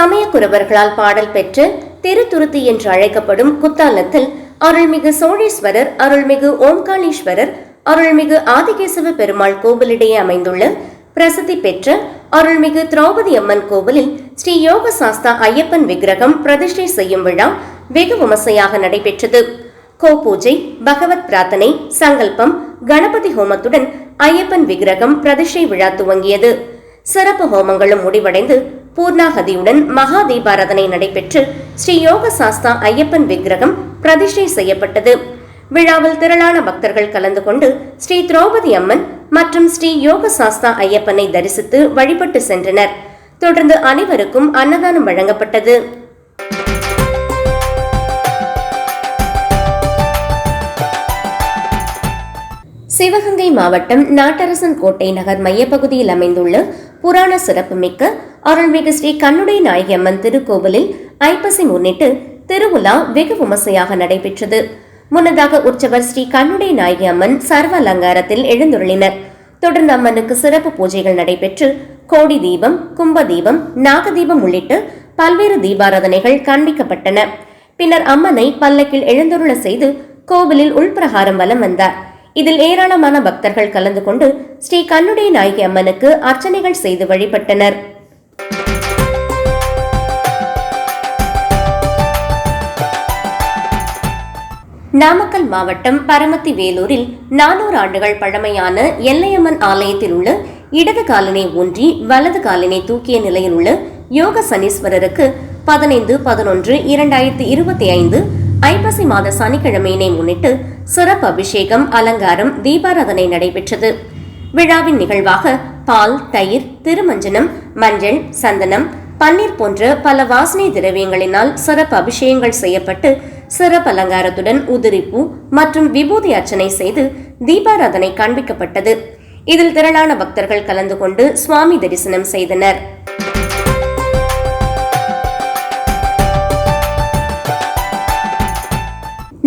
சமயக்குறவர்களால் பாடல் பெற்று திருத்துருத்தி என்று அழைக்கப்படும் குத்தாலத்தில் அருள்மிகு சோழேஸ்வரர் அருள்மிகு ஓம்காளீஸ்வரர் அருள்மிகு ஆதிகேசவ பெருமாள் கோவிலிடையே அமைந்துள்ள பிரசித்தி பெற்ற அருள்மிகு திரௌபதி அம்மன் கோவிலில் ஸ்ரீ யோக சாஸ்தா ஐயப்பன் விக்கிரகம் பிரதிஷ்டை செய்யும் விழா வெகு விமர்சையாக நடைபெற்றது. கோ பூஜை பகவத் பிரார்த்தனை சங்கல்பம் கணபதி ஹோமத்துடன் ஐயப்பன் விக்கிரகம் பிரதிஷ்டை விழா துவங்கியது. சிறப்பு ஹோமங்களும் முடிவடைந்து பூர்ணாகதியுடன் மகா தீபாராதனை நடைபெற்று ஸ்ரீ யோக சாஸ்தா ஐயப்பன் விக்கிரகம் பிரதிஷ்டை செய்யப்பட்டது. விழாவில் திரளான பக்தர்கள் கலந்து கொண்டு ஸ்ரீ திரௌபதி அம்மன் மற்றும் ஸ்ரீ யோக சாஸ்தா ஐயப்பனை தரிசித்து வழிபட்டு சென்றனர். தொடர்ந்து அனைவருக்கும் அன்னதானம் வழங்கப்பட்டது. சிவகங்கை மாவட்டம் நாட்டரசன் கோட்டை நகர் மையப்பகுதியில் அமைந்துள்ள புராண சிறப்புமிக்க அருள்மிகு ஸ்ரீ கண்ணுடை நாயகி அம்மன் திருக்கோவிலில் ஐப்பசி முன்னிட்டு திருவிழா வெகு விமர்சையாக நடைபெற்றது. முன்னதாக உற்சவர் ஸ்ரீ கண்ணுடை நாயகி அம்மன் சர்வ அலங்காரத்தில் எழுந்துருளினர். தொடர்ந்து அம்மனுக்கு சிறப்பு பூஜைகள் நடைபெற்று கோடி தீபம் கும்ப தீபம் நாகதீபம் உள்ளிட்ட பல்வேறு தீபாராதனைகள் காண்பிக்கப்பட்டன பின்னர் அம்மனை பல்லக்கில் எழுந்துருள செய்து கோவிலில் உள்பிரகாரம் வலம் வந்தார். இதில் ஏராளமான பக்தர்கள் கலந்து கொண்டு ஸ்ரீ கண்ணுடைய நாயகி அம்மனுக்கு அர்ச்சனைகள் செய்து வழிபட்டனர். நாமக்கல் மாவட்டம் பரமத்தி வேலூரில் நானூறு ஆண்டுகள் பழமையான எல்லையம்மன் ஆலயத்தில் உள்ள இடது காலினை ஊன்றி வலது காலினை தூக்கிய நிலையில் உள்ள யோக சனீஸ்வரருக்கு பதினைந்து பதினொன்று இரண்டாயிரத்தி இருபத்தி ஐந்து ஐப்பசி மாத சனிக்கிழமையினை முன்னிட்டு சிறப்பு அபிஷேகம் அலங்காரம் தீபாராதனை நடைபெற்றது. விழாவின் நிகழ்வாக பால் தயிர் திருமஞ்சனம் மஞ்சள் சந்தனம் பன்னீர் போன்ற பல வாசனை திரவியங்களினால் சிறப்பு அபிஷேகங்கள் செய்யப்பட்டு சிறப்பு அலங்காரத்துடன் உதிரிப்பூ மற்றும் விபூதி அர்ச்சனை செய்து தீபாராதனை காண்பிக்கப்பட்டது. இதில் திரளான பக்தர்கள் கலந்து கொண்டு சுவாமி தரிசனம் செய்தனர்.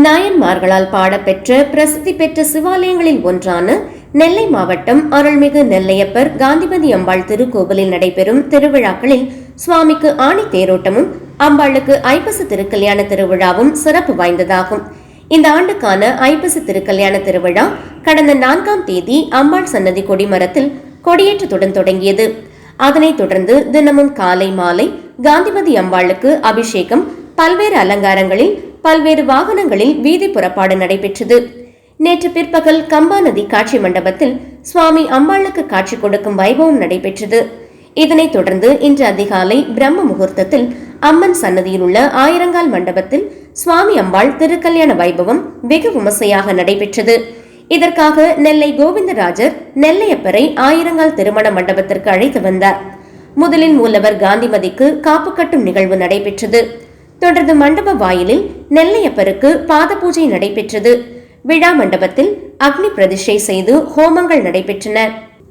நாயன்மார்களால் பாடப்பெற்ற பிரசித்தி பெற்ற சிவாலயங்களில் ஒன்றான நெல்லை மாவட்டம் அருள்மிகு நெல்லையப்பர் காந்திமதி அம்பாள் திருக்கோவிலில் நடைபெறும் திருவிழாக்களில் சுவாமிக்கு ஆணி தேரோட்டமும் அம்பாளுக்கு ஐப்பசு திருக்கல்யாண திருவிழாவும் சிறப்பு வாய்ந்ததாகும். இந்த ஆண்டுக்கான ஐப்பசி திருக்கல்யாண திருவிழா கடந்த நான்காம் தேதி அம்பாள் சன்னதி கொடிமரத்தில் கொடியேற்றத்துடன் தொடங்கியது. அதனைத் தொடர்ந்து தினமும் காலை மாலை காந்திமதி அம்பாளுக்கு அபிஷேகம் பல்வேறு அலங்காரங்களில் பல்வேறு வாகனங்களில் வீதி புறப்பாடு நடைபெற்றது. நேற்று பிற்பகல் கம்பா நதி காட்சி மண்டபத்தில் சுவாமி அம்பாளுக்கு காட்சி கொடுக்கும் வைபவம் நடைபெற்றது. இதனைத் தொடர்ந்து இன்று அதிகாலை பிரம்ம முகூர்த்தத்தில் அம்மன் சன்னதியில் உள்ள ஆயிரங்கால் மண்டபத்தில் சுவாமி அம்பாள் திருக்கல்யாண வைபவம் வெகு விமர்சையாக நடைபெற்றது. இதற்காக நெல்லை கோவிந்தராஜர் நெல்லையப்பரை ஆயிரங்கால் திருமண மண்டபத்திற்கு அழைத்து வந்தார். முதலில் மூலவர் காந்திமதிக்கு காப்பு கட்டும் நிகழ்வு நடைபெற்றது. தொடர்ந்து மண்டப வாயிலில் நெல்லையப்பருக்கு பாத பூஜை நடைபெற்றது. விழா மண்டபத்தில் அக்னி பிரதிஷ்டை செய்து ஹோமங்கள் நடைபெற்றன.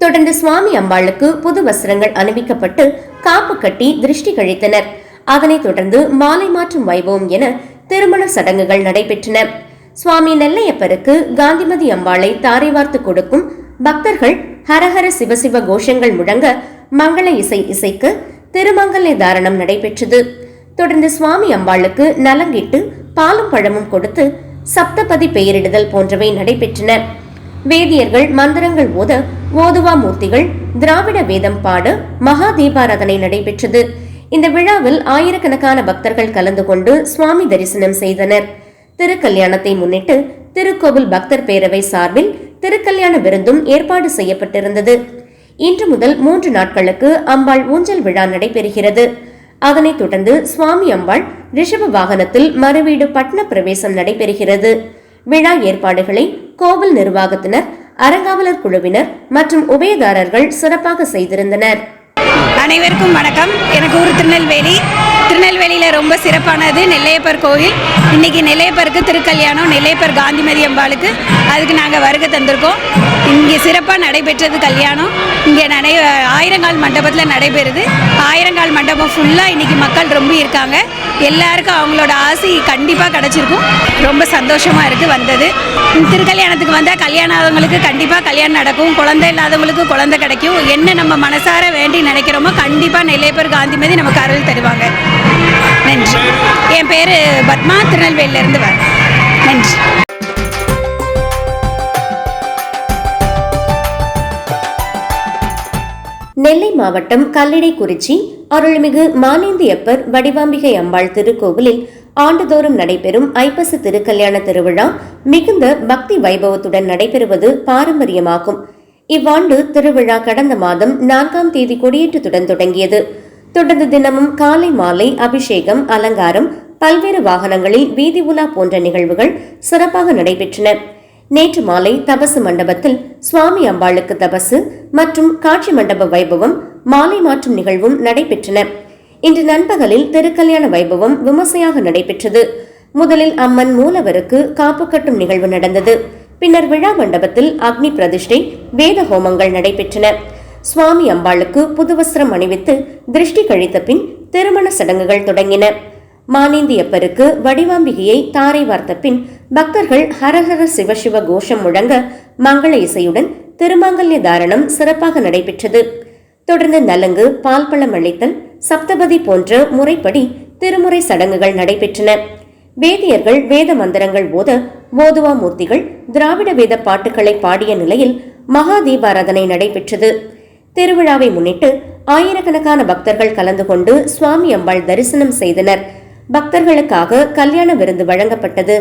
தொடர்ந்து சுவாமி அம்பாளுக்கு புது வஸ்திரங்கள் அணிவிக்கப்பட்டு காப்பு கட்டி திருஷ்டி கழித்தனர். அதனைத் தொடர்ந்து மாலை மாற்றும் வைபவம் என திருமண சடங்குகள் நடைபெற்றன. சுவாமி நெல்லையப்பருக்கு காந்திமதி அம்பாளை தாரை வார்த்து கொடுக்கும் பக்தர்கள் ஹரஹர சிவசிவ கோஷங்கள் முழங்க மங்கள இசை இசைக்கு திருமங்கல்ய தாரணம் நடைபெற்றது. தொடர்ந்து சுவாமி அம்பாளுக்கு நலங்கிட்டு பாலும் பழமும் கொடுத்து சப்தபதி பெயரிடுதல் போன்றவை நடைபெற்றன. வேதியர்கள் மந்திரங்கள் ஓத ஓதுவா மூர்த்திகள் திராவிட வேதம் பாட மகா தீபாராதனை நடைபெற்றது. இந்த விழாவில் ஆயிரக்கணக்கான பக்தர்கள் கலந்து கொண்டு சுவாமி தரிசனம் செய்தனர். திருக்கல்யாணத்தை முன்னிட்டு திருக்கோவில் பக்தர் பேரவை சார்பில் திருக்கல்யாண விருந்தும் ஏற்பாடு செய்யப்பட்டிருந்தது. இன்று முதல் மூன்று நாட்களுக்கு அம்பாள் ஊஞ்சல் விழா நடைபெறுகிறது. அதனைத் தொடர்ந்து சுவாமி அம்பாள் ரிஷப வாகனத்தில் மறுவீடு பட்ன பிரவேசம் நடைபெறுகிறது. விழா ஏற்பாடுகளை கோவில் நிர்வாகத்தினர் அறங்காவலர் குழுவினர் மற்றும் உபயதாரர்கள் சிறப்பாக செய்திருந்தனர். அனைவருக்கும் வணக்கம். எனக்கு ஊர் திருநெல்வேலி. திருநெல்வேலியில் ரொம்ப சிறப்பானது. நெல்லையப்பர் கோயில். இன்னைக்கு நெல்லையப்பருக்கு திருக்கல்யாணம். நெல்லையப்பர் காந்திமதி அம்பாளுக்கு அதுக்கு நாங்கள் வருகை தந்திருக்கோம். இங்கே சிறப்பாக நடைபெற்றது கல்யாணம். இங்கே நடை ஆயிரங்கால் மண்டபத்தில் நடைபெறுது. ஆயிரங்கால் மண்டபம் ஃபுல்லாக இன்றைக்கி மக்கள் ரொம்ப இருக்காங்க. எல்லாருக்கும் அவங்களோட ஆசை கண்டிப்பாக கிடச்சிருக்கும். ரொம்ப சந்தோஷமாக இருக்குது வந்தது. திருக்கல்யாணத்துக்கு வந்தால் கல்யாணம் ஆதவங்களுக்கு கண்டிப்பாக கல்யாணம் நடக்கும். குழந்தை இல்லாதவங்களுக்கு குழந்தை கிடைக்கும். என்ன நம்ம மனசார வேண்டி நினைக்கிறோமோ கண்டிப்பாக நெல்லையப்பர் காந்திமதி நமக்கு அருள் தருவாங்க. என் பேர் பத்மா திருநெல்வேலியிலேருந்து வரேன் நன்றி. நெல்லை மாவட்டம் கல்லிடைக்குறிச்சி அருள்மிகு மானேந்தியப்பர் வடிவாம்பிகை அம்பாள் திருக்கோவிலில் ஆண்டுதோறும் நடைபெறும் ஐப்பசு திருக்கல்யாண திருவிழா மிகுந்த பக்தி வைபவத்துடன் நடைபெறுவது பாரம்பரியமாகும். இவ்வாண்டு திருவிழா கடந்த மாதம் நான்காம் தேதி கொடியேற்றத்துடன் தொடங்கியது. தொடர்ந்து தினமும் காலை மாலை அபிஷேகம் அலங்காரம் பல்வேறு வாகனங்களில் வீதி உலா போன்ற நிகழ்வுகள் சிறப்பாக நடைபெற்றன. நேற்று மாலை தபசு மண்டபத்தில் சுவாமி அம்பாளுக்கு தபசு மற்றும் காட்சி மண்டப வைபவம் மாலை மாற்றும் நிகழ்வும் நடைபெற்றன. இன்று நண்பகலில் திருக்கல்யாண வைபவம் விமர்சையாக நடைபெற்றது. முதலில் அம்மன் மூலவருக்கு காப்பு கட்டும் நிகழ்வு நடந்தது. பின்னர் விழா மண்டபத்தில் அக்னி பிரதிஷ்டை வேத ஹோமங்கள் நடைபெற்றன. சுவாமி அம்பாளுக்கு புதுவஸ்திரம் அணிவித்து திருஷ்டி கழித்த பின் திருமண சடங்குகள் தொடங்கின. மானேந்தியப்பருக்கு வடிவாம்பிகையை தாரை வார்த்த பின் பக்தர்கள் ஹரஹர சிவசிவ கோஷம் முழங்க மங்கள இசையுடன் திருமாங்கல்ய தாரணம் சிறப்பாக நடைபெற்றது. தொடர்ந்து நலங்கு பால்பழம் அளித்தல் சப்தபதி போன்ற முறைப்படி திருமுறை சடங்குகள் நடைபெற்றன. வேதியர்கள் வேத மந்திரங்கள் ஓத போதுவா மூர்த்திகள் திராவிட வேத பாட்டுகளை பாடிய நிலையில் மகா தீபாராதனை நடைபெற்றது. திருவிழாவை முன்னிட்டு ஆயிரக்கணக்கான பக்தர்கள் கலந்து கொண்டு சுவாமி அம்பாள் தரிசனம் செய்தனர். பக்தர்களுக்காக கல்யாண விருந்து வழங்கப்பட்டது.